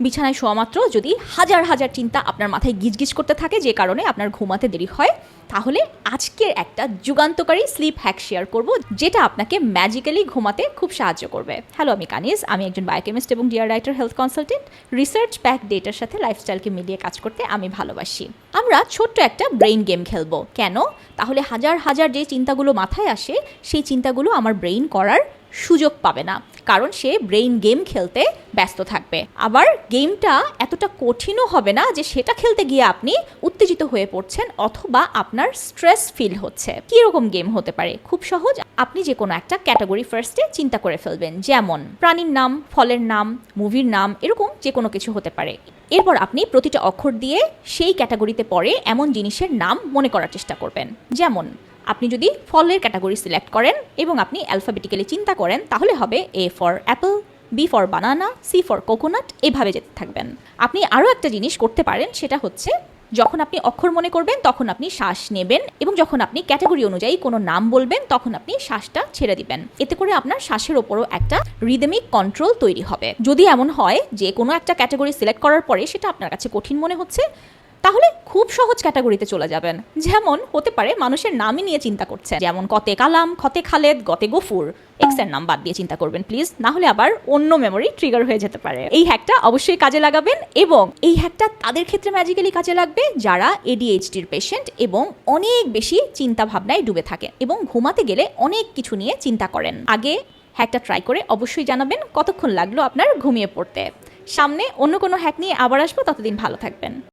বিছানায় শোয়া মাত্র যদি হাজার হাজার চিন্তা আপনার মাথায় গিজগিজ করতে থাকে, যে কারণে আপনার ঘুমাতে দেরি হয়, তাহলে আজকের একটা যুগান্তকারী স্লিপ হ্যাক শেয়ার করব, যেটা আপনাকে ম্যাজিক্যালি ঘুমাতে খুব সাহায্য করবে। হ্যালো আমি কানিজ আমি একজন বায়োকেমিস্ট এবং dear writer health consultant research backed ডেটার সাথে লাইফস্টাইলকে মিলিয়ে কাজ করতে আমি ভালোবাসি। আমরা ছোট্ট একটা ব্রেইন গেম খেলব। কেন? তাহলে হাজার হাজার যে চিন্তাগুলো মাথায় আসে, সেই চিন্তাগুলো আমার ব্রেইন করার সুযোগ পাবে না। কারণ সে ব্রেইন গেম খেলতে ব্যস্ত থাকবে। আবার গেমটা এতটা কঠিনও হবে না যে সেটা খেলতে গিয়ে আপনি উত্তেজিত হয়ে পড়ছেন অথবা আপনার স্ট্রেস ফিল হচ্ছে। কীরকম গেম হতে পারে? খুব সহজ। আপনি যে কোনো একটা ক্যাটাগরি ফার্স্টে চিন্তা করে ফেলবেন, যেমন প্রাণীর নাম, ফলের নাম মুভির নাম, এরকম যে কোনো কিছু হতে পারে। এরপর আপনি প্রতিটা অক্ষর দিয়ে সেই ক্যাটাগরিতে পড়ে এমন জিনিসের নাম মনে করার চেষ্টা করবেন। যেমন, আপনি যদি ফলের ক্যাটাগরি সিলেক্ট করেন এবং আপনি অ্যালফাবেটিক্যালি চিন্তা করেন, তাহলে হবে A for apple B for banana C for coconut এভাবে যেতে থাকবেন। আপনি আরও একটা জিনিস করতে পারেন, সেটা হচ্ছে যখন আপনি অক্ষর মনে করবেন, তখন আপনি শ্বাস নেবেন এবং যখন আপনি ক্যাটাগরি অনুযায়ী কোনো নাম বলবেন, তখন আপনি শ্বাসটা ছেড়ে দিবেন। এতে করে আপনার শ্বাসের ওপরও একটা রিদমিক কন্ট্রোল তৈরি হবে। যদি এমন হয় যে কোনো একটা ক্যাটাগরি সিলেক্ট করার পরে সেটা আপনার কাছে কঠিন মনে হচ্ছে তাহলে খুব সহজ ক্যাটাগরিতে চলে যাবেন। যেমন হতে পারে মানুষের নামই নিয়ে চিন্তা করছে যেমন কতে কালাম, খতে খালেদ, গতে গফুর। এক্সের নাম বাদ দিয়ে চিন্তা করবেন প্লিজ না হলে আবার অন্য মেমোরি ট্রিগার হয়ে যেতে পারে। এই হ্যাকটা অবশ্যই কাজে লাগাবেন এবং এই হ্যাকটা তাদের ক্ষেত্রে ম্যাজিক্যালি কাজে লাগবে যারা এডিএইচডির পেশেন্ট এবং অনেক বেশি চিন্তা ভাবনায় ডুবে থাকে এবং ঘুমাতে গেলে অনেক কিছু নিয়ে চিন্তা করেন। আগে হ্যাকটা ট্রাই করে অবশ্যই জানাবেন কতক্ষণ লাগল আপনার ঘুমিয়ে পড়তে। সামনে অন্য কোনো হ্যাক নিয়ে আবার আসব, ততদিন ভালো থাকবেন।